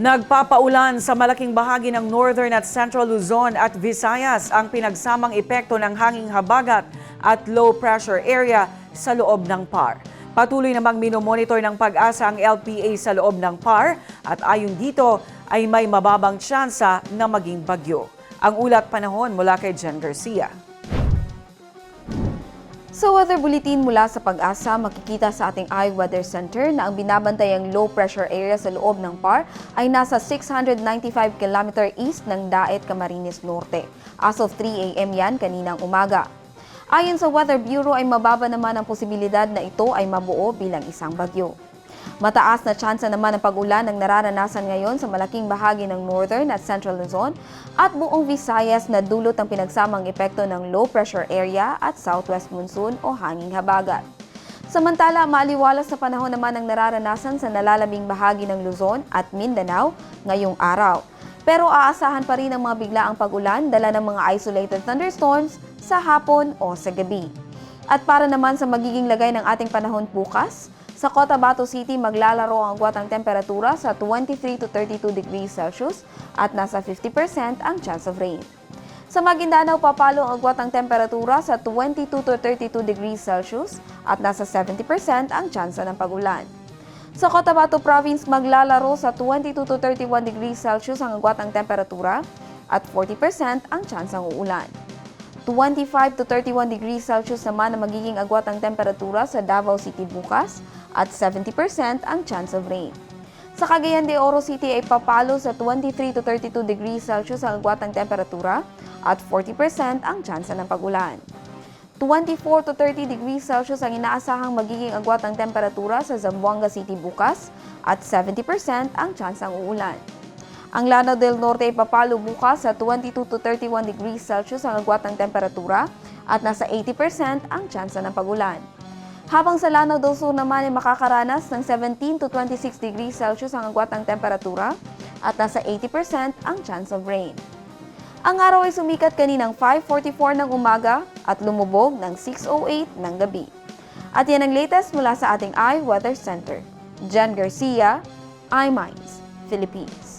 Nagpapaulan sa malaking bahagi ng Northern at Central Luzon at Visayas ang pinagsamang epekto ng hanging habagat at low pressure area sa loob ng PAR. Patuloy namang minomonitor ng pag-asa ang LPA sa loob ng PAR at ayon dito ay may mababang tsansa na maging bagyo. Ang ulat panahon mula kay Jen Garcia. Sa weather bulletin mula sa pag-asa, makikita sa ating iWeather Center na ang binabantayang low pressure area sa loob ng PAR ay nasa 695 km east ng Daet, Camarines Norte. As of 3 a.m. yan kaninang umaga. Ayon sa Weather Bureau ay mababa naman ang posibilidad na ito ay mabuo bilang isang bagyo. Mataas na tsansa naman ng pag-ulan ang nararanasan ngayon sa malaking bahagi ng Northern at Central Luzon at buong Visayas na dulot ng pinagsamang epekto ng low pressure area at southwest monsoon o hanging habagat. Samantala, maliwalas na panahon naman ang nararanasan sa nalalabing bahagi ng Luzon at Mindanao ngayong araw. Pero aasahan pa rin ang mga biglaang pag-ulan dala ng mga isolated thunderstorms sa hapon o sa gabi. At para naman sa magiging lagay ng ating panahon bukas, sa Cotabato City maglalaro ang agwat ang temperatura sa 23 to 32 degrees Celsius at nasa 50% ang chance of rain. Sa Maguindanao, papalo ang agwat ang temperatura sa 22 to 32 degrees Celsius at nasa 70% ang tsansa ng pagulan. Sa Cotabato Province, maglalaro sa 22 to 31 degrees Celsius ang agwat ang temperatura at 40% ang tsansang uulan. 25 to 31 degrees Celsius naman ang magiging agwat ang temperatura sa Davao City bukas at 70% ang chance of rain. Sa Cagayan de Oro City ay papalo sa 23 to 32 degrees Celsius ang agwat ng temperatura at 40% ang tsansa ng pagulan. 24 to 30 degrees Celsius ang inaasahang magiging agwat ng temperatura sa Zamboanga City bukas at 70% ang tsansang uulan. Ang Lanao del Norte ay papalo bukas sa 22 to 31 degrees Celsius ang agwat ng temperatura at nasa 80% ang tsansa ng pagulan. Habang sa Lanao del Sur naman ay makakaranas ng 17 to 26 degrees Celsius ang agwat ng temperatura at nasa 80% ang chance of rain. Ang araw ay sumikat kaninang 5.44 ng umaga at lumubog ng 6.08 ng gabi. At yan ang latest mula sa ating iWeather Center. Jen Garcia, iMinds, Philippines.